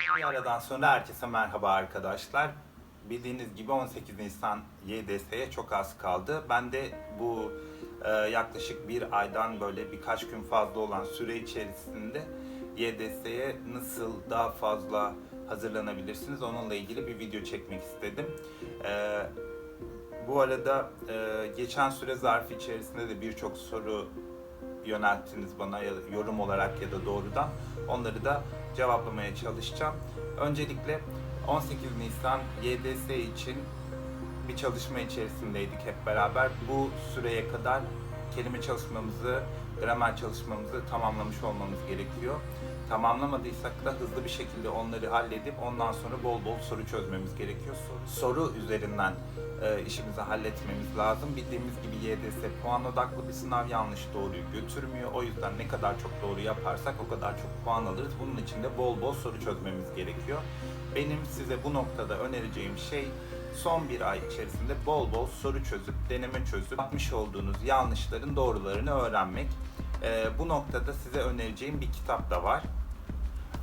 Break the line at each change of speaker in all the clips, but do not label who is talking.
Bir aradan sonra herkese merhaba arkadaşlar. Bildiğiniz gibi 18 Nisan YDS'ye çok az kaldı. Ben de bu e, yaklaşık bir aydan böyle birkaç gün fazla olan süre içerisinde YDS'ye nasıl daha fazla hazırlanabilirsiniz onunla ilgili bir video çekmek istedim. E, bu arada e, geçen süre zarfı içerisinde de birçok soru yönelttiniz bana yorum olarak ya da doğrudan. Onları da cevaplamaya çalışacağım. Öncelikle 18 Nisan YDS için bir çalışma içerisindeydik hep beraber. Bu süreye kadar kelime çalışmamızı, gramer çalışmamızı tamamlamış olmamız gerekiyor. Tamamlamadıysak da hızlı bir şekilde onları halledip ondan sonra bol bol soru çözmemiz gerekiyor. Soru üzerinden e, işimizi halletmemiz lazım. Bildiğimiz gibi YDS puan odaklı bir sınav yanlış doğruyu götürmüyor. O yüzden ne kadar çok doğru yaparsak o kadar çok puan alırız. Bunun için de bol bol soru çözmemiz gerekiyor. Benim size bu noktada önereceğim şey son bir ay içerisinde bol bol soru çözüp, deneme çözüp yapmış olduğunuz yanlışların doğrularını öğrenmek. E, bu noktada size önereceğim bir kitap da var.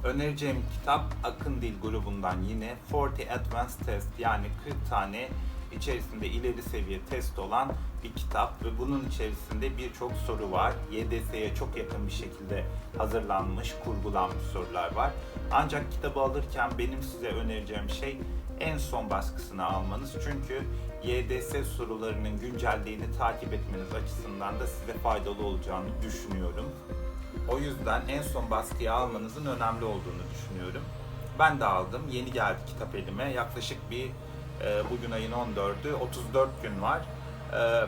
Önereceğim kitap Akın Dil grubundan yine 40 Advanced Test yani 40 tane içerisinde ileri seviye test olan bir kitap ve bunun içerisinde birçok soru var. YDS'ye çok yakın bir şekilde hazırlanmış, kurgulanmış sorular var. Ancak kitabı alırken benim size önereceğim şey en son baskısını almanız. Çünkü YDS sorularının güncelliğini takip etmeniz açısından da size faydalı olacağını düşünüyorum. O yüzden en son baskıyı almanızın önemli olduğunu düşünüyorum. Ben de aldım. Yeni geldi kitap elime. Yaklaşık bir e, bugün ayın 14'ü 34 gün var. E,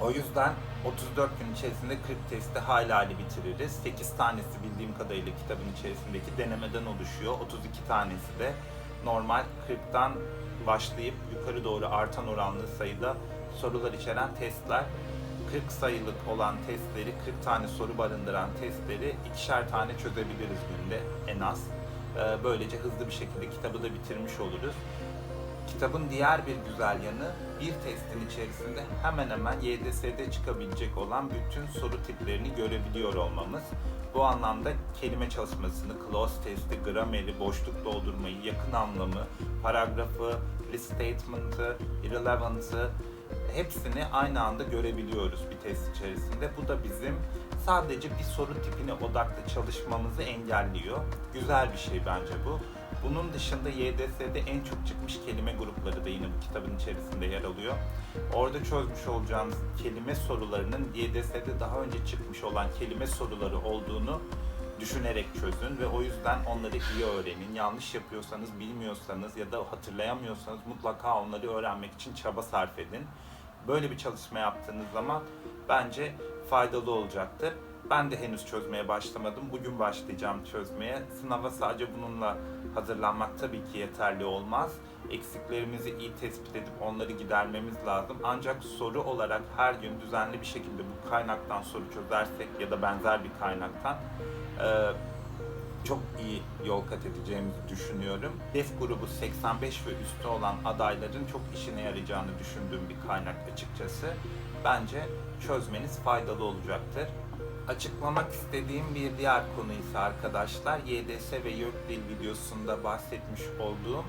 o yüzden 34 gün içerisinde 40 testi hayli bitiririz. 8 tanesi bildiğim kadarıyla kitabın içerisindeki denemeden oluşuyor. 32 tanesi de normal 40'tan başlayıp yukarı doğru artan oranlı sayıda sorular içeren testler. 40 sayılık olan testleri, 40 tane soru barındıran testleri ikişer tane çözebiliriz günde en az. Ee, Böylece hızlı bir şekilde kitabı da bitirmiş oluruz. Kitabın diğer bir güzel yanı bir testin içerisinde hemen hemen YDS'de çıkabilecek olan bütün soru tiplerini görebiliyor olmamız. Bu anlamda kelime çalışmasını, clause testi, grameri, boşluk doldurmayı, yakın anlamı, paragrafı, restatement'ı, irrelevant'ı hepsini aynı anda görebiliyoruz bir test içerisinde. Bu da bizim sadece bir soru tipine odaklı çalışmamızı engelliyor. Güzel bir şey bence bu. Bunun dışında YDS'de en çok çıkmış kelime grupları da yine bu kitabın içerisinde yer alıyor. Orada çözmüş olacağınız kelime sorularının YDS'de daha önce çıkmış olan kelime soruları olduğunu düşünerek çözün ve o yüzden onları iyi öğrenin. Yanlış yapıyorsanız, bilmiyorsanız ya da hatırlayamıyorsanız mutlaka onları öğrenmek için çaba sarf edin. Böyle bir çalışma yaptığınız zaman bence faydalı olacaktır. Ben de henüz çözmeye başlamadım. Bugün başlayacağım çözmeye. Sınava sadece bununla hazırlanmak tabii ki yeterli olmaz. Eksiklerimizi iyi tespit edip onları gidermemiz lazım. Ancak soru olarak her gün düzenli bir şekilde bu kaynaktan soru çözersek ya da benzer bir kaynaktan eee, çok iyi yol kat edeceğimizi düşünüyorum. Hedef grubu 85 ve üstü olan adayların çok işine yarayacağını düşündüğüm bir kaynak açıkçası. Bence çözmeniz faydalı olacaktır. Açıklamak istediğim bir diğer konu ise arkadaşlar YDS ve YÖKDİL videosunda bahsetmiş olduğum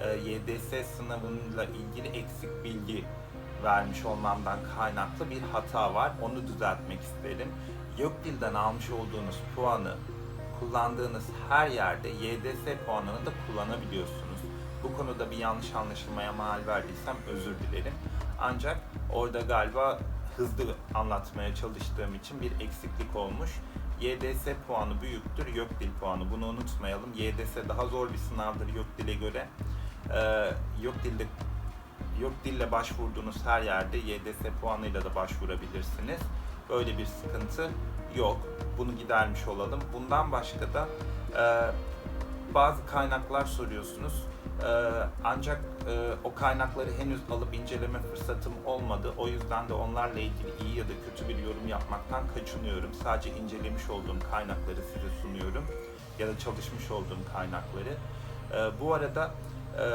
e, YDS sınavıyla ilgili eksik bilgi vermiş olmamdan kaynaklı bir hata var. Onu düzeltmek isterim. YÖKDİL'den almış olduğunuz puanı kullandığınız her yerde YDS puanını da kullanabiliyorsunuz. Bu konuda bir yanlış anlaşılmaya mal verdiysem özür dilerim. Ancak orada galiba hızlı anlatmaya çalıştığım için bir eksiklik olmuş. YDS puanı büyüktür YÖKDİL puanı. Bunu unutmayalım. YDS daha zor bir sınavdır YÖKDİL'e göre. Ee, YÖKDİL'de YÖKDİL'le başvurduğunuz her yerde YDS puanıyla da başvurabilirsiniz. Böyle bir sıkıntı yok. Bunu gidermiş olalım. Bundan başka da e, bazı kaynaklar soruyorsunuz. E, ancak e, o kaynakları henüz alıp inceleme fırsatım olmadı. O yüzden de onlarla ilgili iyi ya da kötü bir yorum yapmaktan kaçınıyorum. Sadece incelemiş olduğum kaynakları size sunuyorum. Ya da çalışmış olduğum kaynakları. E, bu arada e,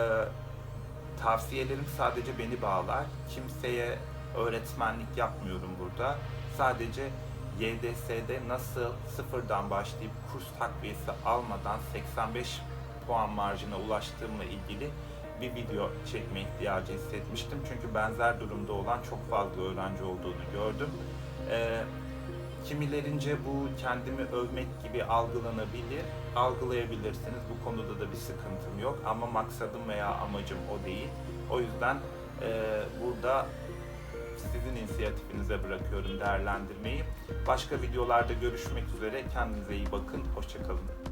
tavsiyelerim sadece beni bağlar. Kimseye öğretmenlik yapmıyorum burada. Sadece YDS'de nasıl sıfırdan başlayıp kurs takviyesi almadan 85 puan marjına ulaştığımla ilgili bir video çekme ihtiyacı hissetmiştim. Çünkü benzer durumda olan çok fazla öğrenci olduğunu gördüm. Ee, Kimilerince bu kendimi övmek gibi algılanabilir, algılayabilirsiniz. Bu konuda da bir sıkıntım yok ama maksadım veya amacım o değil. O yüzden e, burada sizin inisiyatifinize bırakıyorum değerlendirmeyi. Başka videolarda görüşmek üzere. Kendinize iyi bakın. Hoşçakalın.